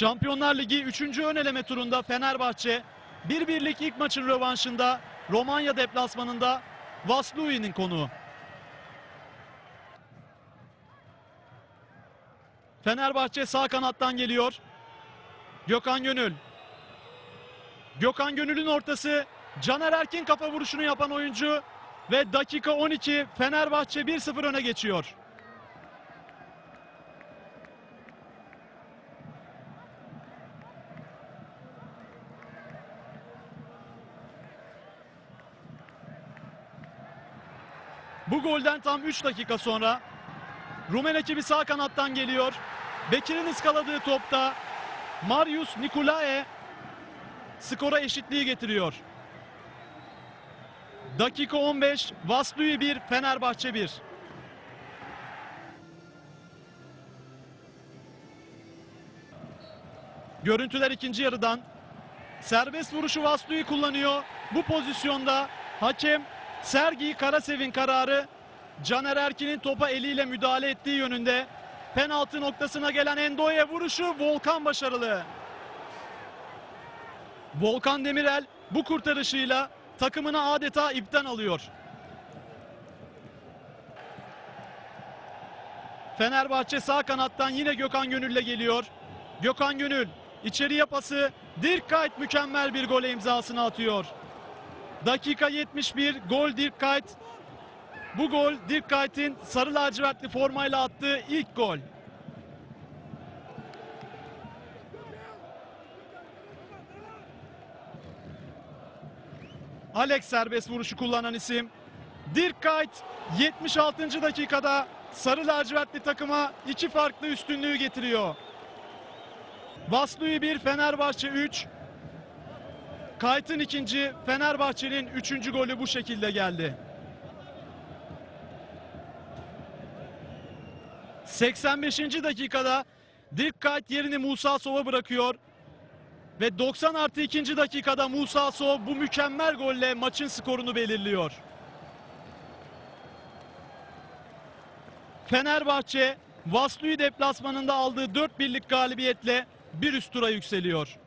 Şampiyonlar Ligi 3. ön eleme turunda Fenerbahçe 1-1'lik ilk maçın rövanşında Romanya deplasmanında Vaslui'nin konuğu. Fenerbahçe sağ kanattan geliyor. Gökhan Gönül. Gökhan Gönül'ün ortası Caner Erkin kafa vuruşunu yapan oyuncu ve dakika 12 Fenerbahçe 1-0 öne geçiyor. Bu golden tam 3 dakika sonra Rumen ekibi sağ kanattan geliyor. Bekir'in ıskaladığı topta Marius Nikolae skora eşitliği getiriyor. Dakika 15, Vaslui 1, Fenerbahçe 1. Görüntüler ikinci yarıdan. Serbest vuruşu Vaslui kullanıyor. Bu pozisyonda hakem Sergi Karasev'in kararı Caner Erkin'in topa eliyle müdahale ettiği yönünde. Penaltı noktasına gelen Endo'ya vuruşu Volkan başarılı. Volkan Demirel bu kurtarışıyla takımını adeta ipten alıyor. Fenerbahçe sağ kanattan yine Gökhan Gönül'le geliyor. Gökhan Gönül içeriye pası Dirkayt mükemmel bir gole imzasını atıyor. Dakika 71 gol Dirkayt. Bu gol Dirkayt'in sarı lacivertli formayla attığı ilk gol. Alex serbest vuruşu kullanan isim. Dirkayt 76. dakikada sarı lacivertli takıma iki farklı üstünlüğü getiriyor. Vaslui 1, Fenerbahçe 3. Kayt'ın ikinci, Fenerbahçe'nin üçüncü golü bu şekilde geldi. 85. dakikada Dirk Kayt yerini Musa Sov'a bırakıyor. Ve 90 artı 2. dakikada Musa Sov bu mükemmel golle maçın skorunu belirliyor. Fenerbahçe Vaslui deplasmanında aldığı 4 birlik galibiyetle bir üst tura yükseliyor.